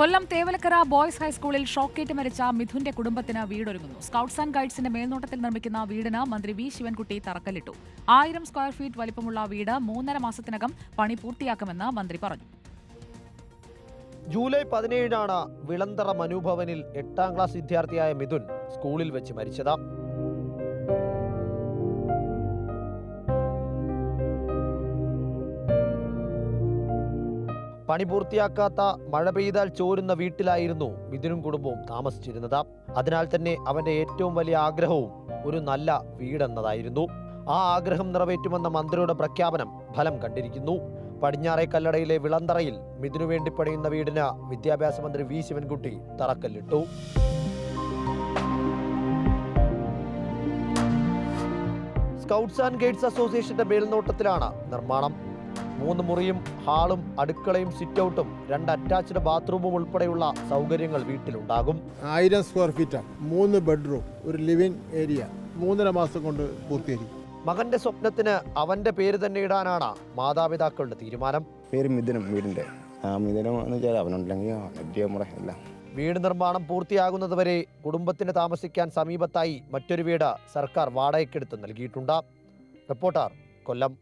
കൊല്ലം Thevalakkara boys ഹൈസ്കൂളിൽ ഷോക്കേറ്റ് മരിച്ച മിഥുന്റെ കുടുംബത്തിന് വീടൊരുങ്ങുന്നു. സ്കൌട്ട്സ് ആൻഡ് ഗൈഡ്സിന്റെ മേൽനോട്ടത്തിൽ നിർമ്മിക്കുന്ന വീടിന് മന്ത്രി വി. ശിവൻകുട്ടി തറക്കല്ലിട്ടു. ആയിരം സ്ക്വയർ ഫീറ്റ് വലിപ്പമുള്ള വീട് മൂന്നര മാസത്തിനകം പണി പൂർത്തിയാക്കുമെന്ന് മന്ത്രി പറഞ്ഞു. ജൂലൈ പതിനേഴിനാണ് വിളന്തറ മനുഭവനിൽ എട്ടാം ക്ലാസ് വിദ്യാർത്ഥിയായ മിഥുൻ സ്കൂളിൽ വെച്ച് മരിച്ചത്. പണി പൂർത്തിയാക്കാത്ത മഴ പെയ്താൽ ചോരുന്ന വീട്ടിലായിരുന്നു മിഥുനും കുടുംബവും താമസിച്ചിരുന്നത്. അതിനാൽ തന്നെ അവന്റെ ഏറ്റവും വലിയ ആഗ്രഹവും ഒരു നല്ല വീടെന്നതായിരുന്നു. ആ ആഗ്രഹം നിറവേറ്റുമെന്ന മന്ത്രിയുടെ പ്രഖ്യാപനം ഫലം കണ്ടിരിക്കുന്നു. പടിഞ്ഞാറേ കല്ലടയിലെ വിളന്തറയിൽ മിഥുനു വേണ്ടി പണിയുന്ന വീടിന് വിദ്യാഭ്യാസ മന്ത്രി വി. ശിവൻകുട്ടി തറക്കല്ലിട്ടു. സ്കൗട്ട്സ് ആൻഡ് ഗൈഡ്സ് അസോസിയേഷന്റെ മേൽനോട്ടത്തിലാണ് നിർമ്മാണം. മൂന്ന് മുറിയും ഹാളും അടുക്കളയും സിറ്റ് ഔട്ടും രണ്ട് അറ്റാച്ച്ഡ് ബാത്റൂമും ഉൾപ്പെടെയുള്ള സൗകര്യങ്ങൾ വീട്ടിലുണ്ടാകും. ആയിരം സ്ക്വയർ ഫീറ്റ് മൂന്ന് ബെഡ്റൂം ഒരു ലിവിംഗ് ഏരിയ മൂന്നര മാസം കൊണ്ട് പൂർത്തീകരിക്കും. മകന്റെ സ്വപ്നത്തിന് അവന്റെ പേര് തന്നെ ഇടാനാണ് മാതാപിതാക്കളുടെ തീരുമാനം. പേര് മിഥുനം വീടിന്റെ. ആ മിഥുനം എന്ന് വെച്ചാൽ അവനുണ്ടെങ്കിൽ അവന്റെ നമ്മുടെ എല്ലാം. വീട് നിർമ്മാണം പൂർത്തിയാകുന്നതുവരെ കുടുംബത്തിന് താമസിക്കാൻ സമീപത്തായി മറ്റൊരു വീട് സർക്കാർ വാടകയ്ക്കെടുത്ത് നൽകിയിട്ടുണ്ട്. റിപ്പോർട്ടർ കൊല്ലം.